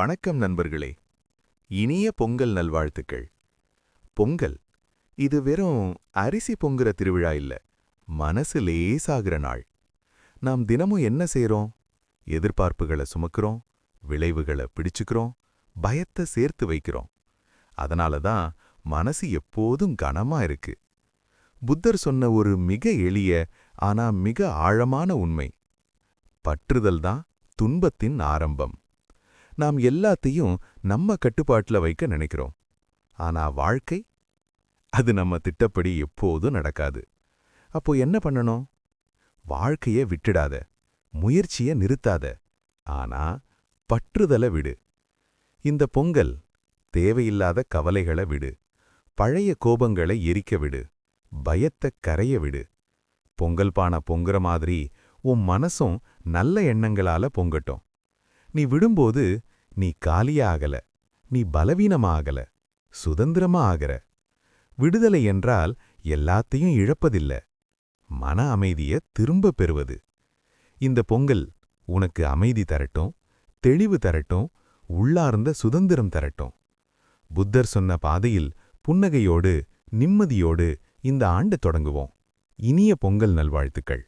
வணக்கம் நண்பர்களே. இனிய பொங்கல் நல்வாழ்த்துக்கள். பொங்கல் இது வெறும் அரிசி பொங்குற திருவிழா இல்ல மனசு லேசாகிற நாள். நாம் தினமும் என்ன செய்றோம்? எதிர்பார்ப்புகளை சுமக்கிறோம் விளைவுகளை பிடிச்சுக்கிறோம் பயத்தை சேர்த்து வைக்கிறோம். அதனால தான் மனசு எப்போதும் கனமா இருக்கு. புத்தர் சொன்ன ஒரு மிக எளிய ஆனா மிக ஆழமான உண்மை. பற்றுதல் தான் துன்பத்தின் ஆரம்பம். நாம் எல்லாத்தையும் நம்ம கட்டுப்பாட்டுல வைக்க நினைக்கிறோம். ஆனா வாழ்க்கை? அது நம்ம திட்டப்படி எப்போதும் நடக்காது. அப்போ என்ன பண்ணணும்? வாழ்க்கைய விட்டுடாத. முயற்சிய நிறுத்தாத. ஆனா பற்றுதல விடு. இந்த பொங்கல் தேவையில்லாத கவலைகளை விடு. பழைய கோபங்களை எரிக்க விடு. பயத்த கரைய விடு. பொங்கல் பானை பொங்குற மாதிரி உன் மனசும் நல்ல எண்ணங்களால பொங்கட்டும். நீ விடும்போது நீ காலியா ஆகல நீ பலவீனமா ஆகல சுதந்திரமா ஆகற விடுதலை என்றால் எல்லாத்தையும் இழப்பதில்ல. மன அமைதிய திரும்ப பெறுவது. இந்த பொங்கல் உனக்கு அமைதி தரட்டும் தெளிவு தரட்டும் உள்ளார்ந்த சுதந்திரம் தரட்டும். புத்தர் சொன்ன பாதையில் புன்னகையோடு நிம்மதியோடு இந்த ஆண்டு தொடங்குவோம். இனிய பொங்கல் நல்வாழ்த்துக்கள்.